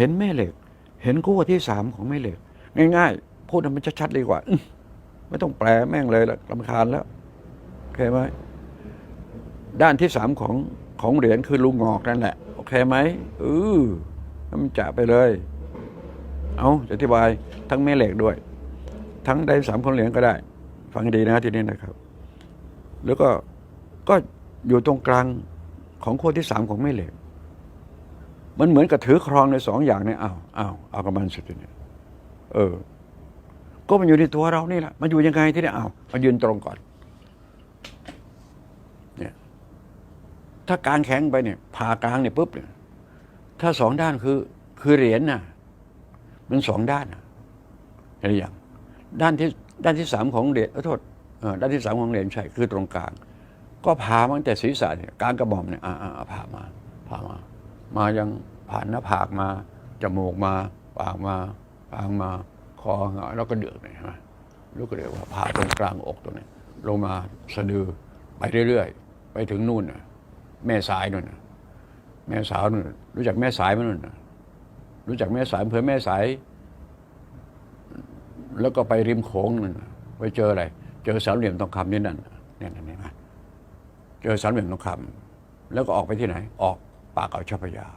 เห็นแม่เหล็ก เห็นขั้วที่สามของแม่เหล็ก ง่ายๆ พูดมันชัดๆดีกว่า ไม่ต้องแปลแม่งเลยละลำคาญแล้วโอเคไหมด้านที่สามของของเหรียญคือลุงงอกนั่นแหละ โอเคไหมเออให้มันจะไปเลย เอาจะอธิบายทั้งแม่เหล็กด้วย ทั้งได้สามของเหรียญก็ได้ ฟังดีนะทีนี้นะครับ แล้วก็ก็อยู่ตรงกลางของขั้วที่สามของแม่เหล็ก มันเหมือนกับถือครองในสองอย่างเนี่ยอ้าวอ้าวเอากับมันสุดเนี่ยเออ ก็มันอยู่ในตัวเรานี่แหละมันอยู่ยังไงที่เนี่ยอ้าวมายืนตรงก่อน เนี่ย ถ้ากลางแข็งไปเนี่ยผ่ากลางเนี่ยปุ๊บเนี่ยถ้าสองด้านคือ คือเหรียญน่ะ มันสองด้านน่ะเห็นหรือยังด้านที่ด้านที่สามของเหรียญเอโทษเออด้านที่สามของเหรียญใช่คือตรงกลาง ก็พามาตั้งแต่ศีรษะเนี่ยกลางกระหม่อมเนี่ยอ่าอ่าอ่าพามาามา มายังผ่านหน้าผากมาจมูกมาปากมาปากมาคอหงายแล้วก็เดือกเนี่ยเห็นไหมลูกก็เรียกว่าผ่าตรงกลางอกตรงนี้ลงมาสะดือไปเรื่อยๆ ไปถึงนู่นน่ะแม่สายนู่นน่ะแม่สาวนู่นรู้จักแม่สายไหมนู่นน่ะรู้จักแม่สายอำเภอแม่สาย แล้วก็ไปริมโขงนั่นไปเจออะไร เจอสามเหลี่ยมทองคำนี่นั่นเนี่ยนั่นเนไหมเจอสามเหลี่ยมทองคำแล้วก็ออกไปที่ไหน ออก ปากอ่าวเจ้าพระยา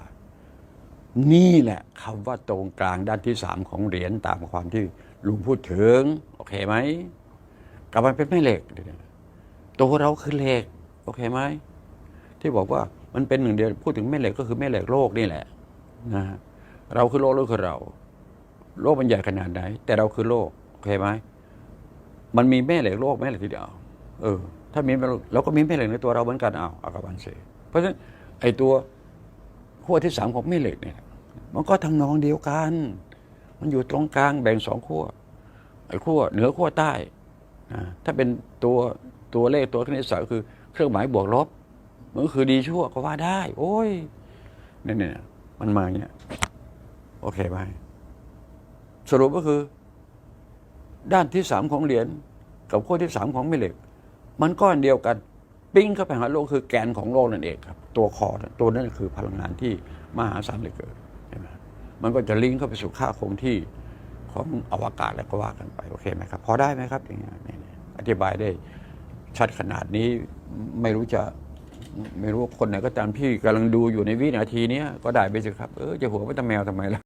นี่แหละคำว่าตรงกลางด้านที่สามของเหรียญตามความที่ลุงพูดถึง โอเคไหมกลับมาเป็นแม่เหล็กตัวเราคือเหล็ก โอเคไหมที่บอกว่ามันเป็นหนึ่งเดียวพูดถึงแม่เหล็กก็คือแม่เหล็กโลกนี่แหละนะฮะเราคือโลกโลกคือเรา โลกมันใหญ่ขนาดไหน แต่เราคือโลกโอเคไหมมันมีแม่เหล็กโลกแม่เหล็กทีเดียวเออ ถ้ามีเหล็กเราก็มีแม่เหล็กในตัวเราเหมือนกันเอาอากับมันเสเพราะฉะนั้นไอ้ตัว ขั้วที่สามของแม่เหล็กเนี่ยมันก็ทางนองเดียวกัน มันอยู่ตรงกลางแบ่งสองขั้วไอ้ขั้วเหนือขั้วใต้ถ้าเป็นตัวตัวเลขตัวคณิตศาสตร์คือเครื่องหมายบวกลบมันก็คือดีชั่วก็ว่าได้ โอ้ยเนี่ยเนี่ยมันมาอย่างเงี้ยโอเคไหมสรุปก็คือ ด้านที่สามของเหรียญกับขั้วที่สามของแม่เหล็ก มันก้อนเดียวกัน ปิ้งเข้าไปหาโลกคือแกนของโลกนั่นเองครับ ตัวคอตัวนั้นคือพลังงานที่มหาศาลเลือเกินเห็นไหมมันก็จะลิงก์เข้าไปสู่ค่าคงที่ของอวกาศแล้วก็ว่ากันไปโอเคไหมครับ พอได้ไหมครับอย่างเงี้ยอธิบายได้ชัดขนาดนี้ไม่รู้จะไม่รู้ว่าคนไหนก็ตามที่กำลังดูอยู่ในวินาทีนี้ก็ได้ไปสิครับ เออจะหัวไปตะแมวทำไมล่ะ